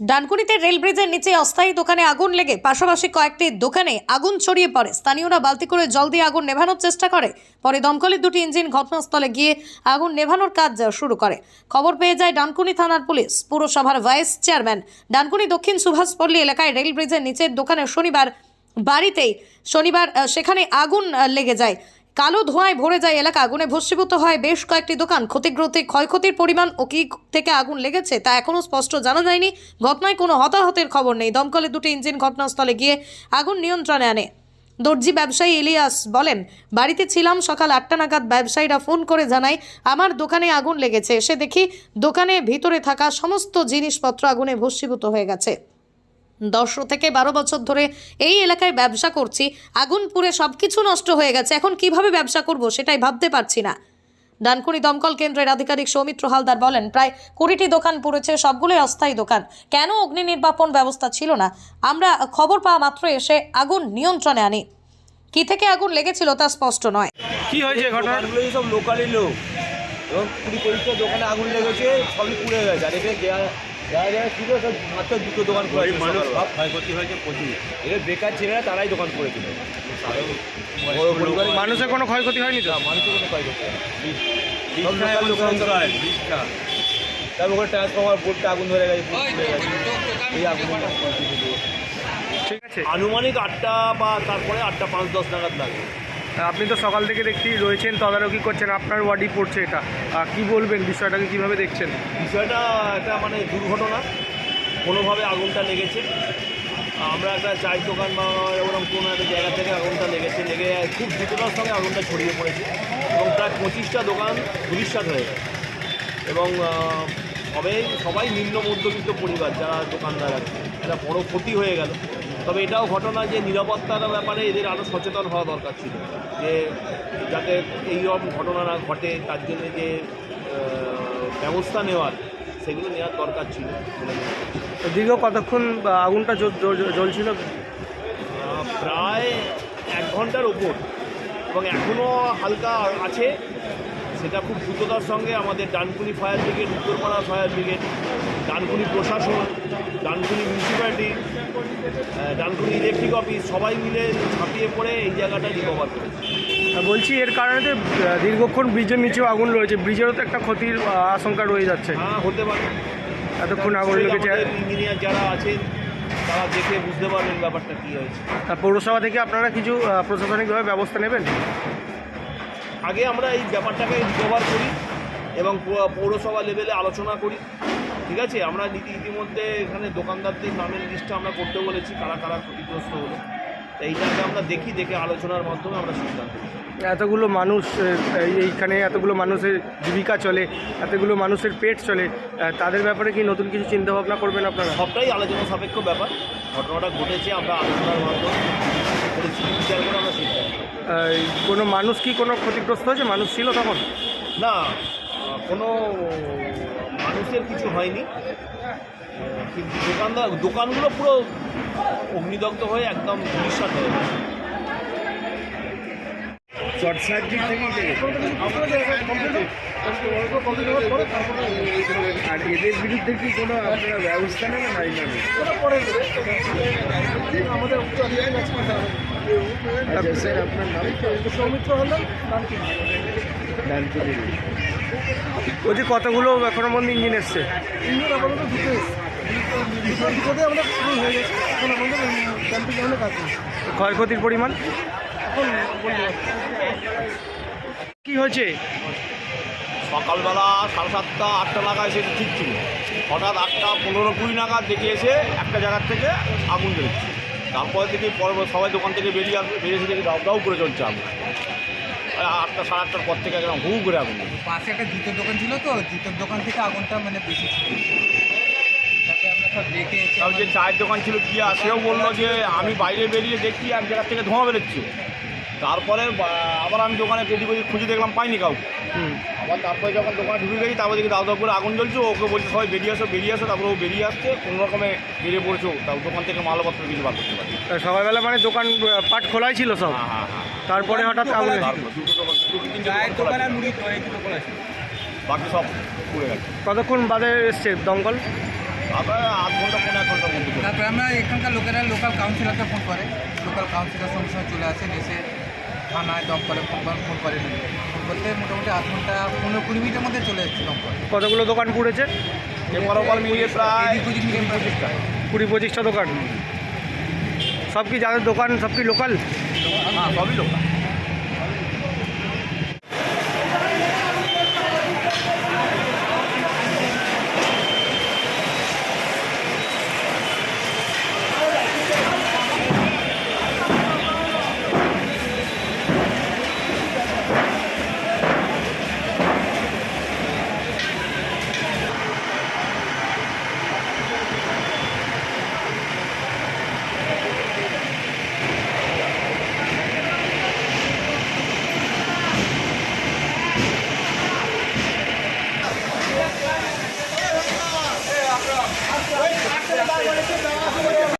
ডানকুনিতে rail ব্রিজের নিচে অস্থায়ী দোকানে আগুন লেগে পাশাপাশি কয়েকটি দোকানে আগুন ছড়িয়ে পড়ে। স্থানীয়রা বালতি করে জল দিয়ে আগুন নেভানোর চেষ্টা করে। পরে দমকলের দুটি ইঞ্জিন ঘটনাস্থলে গিয়ে আগুন নেভানোর কাজ শুরু করে। খবর পেয়ে যায় ডানকুনি থানার পুলিশ। পুরসভার ভাইস চেয়ারম্যান ডানকুনি দক্ষিণ সুভাষপল্লী এলাকায় রেল ব্রিজের নিচের দোকানে শনিবার বাড়িতেই শনিবার সেখানে আগুন লেগে যায়। কালো ধোঁয়ায় ভরে যায় এলাকা, আগুনে ভস্মীভূত হয় বেশ কয়েকটি দোকান। ক্ষতিগ্রস্ত ক্ষয়ক্ষতির পরিমাণ ও কি থেকে আগুন লেগেছে তা এখনও স্পষ্ট জানা যায়নি। ঘটনায় কোনো হতাহতের খবর নেই। দমকলে দুটি ইঞ্জিন ঘটনাস্থলে গিয়ে আগুন নিয়ন্ত্রণে আনে। দর্জি ব্যবসায়ী ইলিয়াস বলেন, বাড়িতে ছিলাম সকাল আটটা নাগাদ। ব্যবসায়ীরা ফোন করে জানায়, আমার দোকানে আগুন লেগেছে। এসে দেখি দোকানে ভিতরে থাকা সমস্ত জিনিসপত্র আগুনে ভস্মীভূত হয়ে গেছে। দশ থেকে বারো বছর ধরে এই এলাকায় ব্যবসা করছি আগুন পুড়ে সব কিছু নষ্ট হয়ে গেছে এখন কীভাবে ব্যবসা করব সেটাই ভাবতে পারছি না। ডানকুনি দমকল কেন্দ্রের আধিকারিক সৌমিত্র হালদার বলেন প্রায় কুড়িটি দোকান পুড়েছে সবগুলোই অস্থায়ী দোকান। কেন অগ্নি নির্বাপন ব্যবস্থা ছিল না? আমরা খবর পাওয়া মাত্র এসে আগুন নিয়ন্ত্রণে আনি। কি থেকে আগুন লেগেছিল তা স্পষ্ট নয়। কি হয়েছে ঘটনা? সব লোকালি লোক। এবং কুড়ি পঁচিশটা দোকানে আগুন লেগেছে সবই পুড়ে গেছে। আর এখানে যারা যারা যারা ছিল সব মাত্র দুটো দোকান করে মানুষ সব ক্ষয়ক্ষতি হয়েছে প্রচুর। এদের বেকার ছেলেরা তারাই দোকান করেছিল। মানুষের কোনো ক্ষয়ক্ষতি হয়নি তো? মানুষের কোনো ক্ষয়ক্ষতি হয়নি। তারপর ওখানে ট্রান্সফর্মার বোর্ডটা আগুন ধরে গেছে। এই আগুন ঠিক আছে। আনুমানিক আটটা বা তারপরে আটটা পাঁচ দশ নাগাদ লাগে। আপনি তো সকাল থেকে দেখছি রয়েছেন, তদারকি করছেন, আপনার ওয়ার্ডই পড়ছে এটা। কি বলবেন বিষয়টাকে, কীভাবে দেখছেন? বিষয়টা একটা মানে দুর্ঘটনা, কোনোভাবে আগুনটা লেগেছে। আমরা একটা চায়ের দোকান বা ওরকম কোনো একটা জায়গা থেকে আগুনটা লেগেছে, লেগে খুব দ্রুততার সঙ্গে আগুনটা ছড়িয়ে পড়েছে। এবং প্রায় পঁচিশটা দোকান ধূলিসাৎ হয়ে গেছে। এবং সবাই সবাই নিম্ন মধ্যবিত্ত পরিবার, যারা দোকানদার আছে, একটা বড় ক্ষতি হয়ে গেল। তবে এটাও ঘটনা যে নিরাপত্তার ব্যাপারে এদের আরও সচেতন হওয়া দরকার ছিল। যে যাতে এইরকম ঘটনা না ঘটে তার জন্য যে ব্যবস্থা নেওয়ার সেগুলো নেওয়ার দরকার ছিল দীর্ঘ কতক্ষণ আগুনটা জ্বল- জ্বল- জ্বলছিল? প্রায় এক ঘণ্টার ওপর এবং এখনও হালকা আছে। সেটা খুব দ্রুততার সঙ্গে আমাদের Dankuni fire brigade Uttarpara fire brigade Dankuni প্রশাসন Dankuni municipality Dankuni electric office সবাই মিলে ঝাঁপিয়ে পড়ে এই জায়গাটা রিকভার করেছে। আহ, বলছি এর কারণে আহ, দীর্ঘক্ষণ ব্রিজের নিচেও আগুন রয়েছে। ব্রিজেরও তো একটা ক্ষতির আশঙ্কা রয়ে যাচ্ছে। হ্যাঁ হতে পারে। এতক্ষণ আগুন লেগেছে। ইঞ্জিনিয়ার যারা আছেন তারা দেখে বুঝতে পারবেন ব্যাপারটা কী হয়েছে। আর পৌরসভা থেকে আপনারা কিছু প্রশাসনিকভাবে ব্যবস্থা নেবেন? আগে আমরা এই ব্যাপারটাকে রিকভার করি এবং পৌরসভা লেভেলে আলোচনা করি। ঠিক আছে? আমরা নীতি ইতিমধ্যে এখানে দোকানদারদের নামের লিস্টটা আমরা করতে বলেছি কারা কারা ক্ষতিগ্রস্ত হলো। তো এইটাকে আমরা দেখি দেখে আলোচনার মাধ্যমে আমরা সিদ্ধান্ত এতগুলো মানুষ এই- এইখানে এতগুলো মানুষের জীবিকা চলে এতগুলো মানুষের পেট চলে তাদের ব্যাপারে কি নতুন কিছু চিন্তা ভাবনা করবেন আপনারা? সবটাই আলোচনা সাপেক্ষ ব্যাপার। ঘটনাটা ঘটেছে আমরা আলোচনার মাধ্যমে পরিস্থিতি বিচার করে আমরা সিদ্ধান্ত কোনো মানুষ কি কোনো ক্ষতিগ্রস্ত হয়েছে? মানুষ ছিল তখন? না, কোনো মানুষের কিছু হয়নি। কিন্তু দোকানদার দোকানগুলো পুরো অগ্নিদগ্ধ হয়ে একদম ভবিষ্যৎ হয়ে গেছে। শর্ট আর এদের বিরুদ্ধে কি কোনো আপনারা ব্যবস্থা নেবেন? এইভাবে আচ্ছা স্যার, আপনার নাম? সৌমিত্র ডানকুনি বলছি কতগুলো এখনও পর্যন্ত ইঞ্জিন এসছে? ইঞ্জিন আমাদের ক্ষয়ক্ষতির পরিমাণ? কি হয়েছে? সকালবেলা সাড়ে সাতটা আটটা নাগাদ এসে ঠিক ছিল। হঠাৎ আটটা পনেরো কুড়ি নাগাদ দেখে এসে একটা জায়গার থেকে আগুন জ্বলছে তারপরে থেকে পরে সবাই দোকান থেকে বেরিয়ে আসবে বেরিয়ে এসে দেখি দাউ দাউ করে চলছে আগুন। আর আটটা সাড়ে আটটার পর থেকে একদম হু করে আগুন পাশে একটা জুতোর দোকান ছিল তো জুতোর দোকান থেকে আগুনটা মানে বেশি ছিল তারপরে আমরা সব দেখে এসে তাও যে চায়ের দোকান ছিল কি আর? সেও বলল যে আমি বাইরে বেরিয়ে দেখছি এক জায়গার থেকে ধোঁয়া বেরোচ্ছে। তারপরে আবার আমি দোকানে পেটি পেটি খুঁজে দেখলাম পাইনি কাউকে। হুম। আবার তারপরে যখন দোকানে ঢুকে গেছি তারপর দেখি দাও দাও করে আগুন জ্বলছে ওকে বলছে সবাই বেরিয়ে আসো বেরিয়ে আসো তারপরে ও বেরিয়ে আসছে কোনো রকমে বেরিয়ে পড়েছে তাও দোকান থেকে মালপত্র কিছু বার করতে পারি তা সকালবেলা মানে দোকান পাট খোলাই ছিল সব? হ্যাঁ হ্যাঁ হ্যাঁ। তারপরে হঠাৎ আগুন। বাকি সব পুড়ে গেছে। কতক্ষণ বাদে এসছে দমকল? আপনার আধ ঘণ্টা পনেরো এক ঘণ্টার মধ্যে তারপরে আমরা এখানকার লোকেরা লোকাল কাউন্সিলরকে ফোন করে। লোকাল কাউন্সিলর সঙ্গে সঙ্গে চলে আসেন এসে থানায় দমকলে ফোন করে ফোন করেন ফোন করতে মোটামুটি আধ ঘণ্টা পনেরো কুড়ি মিনিটের মধ্যে চলে যাচ্ছে দমকল কতগুলো দোকান পুড়েছে? বরাবর মিলিয়ে প্রায় কুড়ি পঁচিশটা দোকান। সব কি যাদের দোকান সব কি লোকাল হ্যাঁ সবই লোক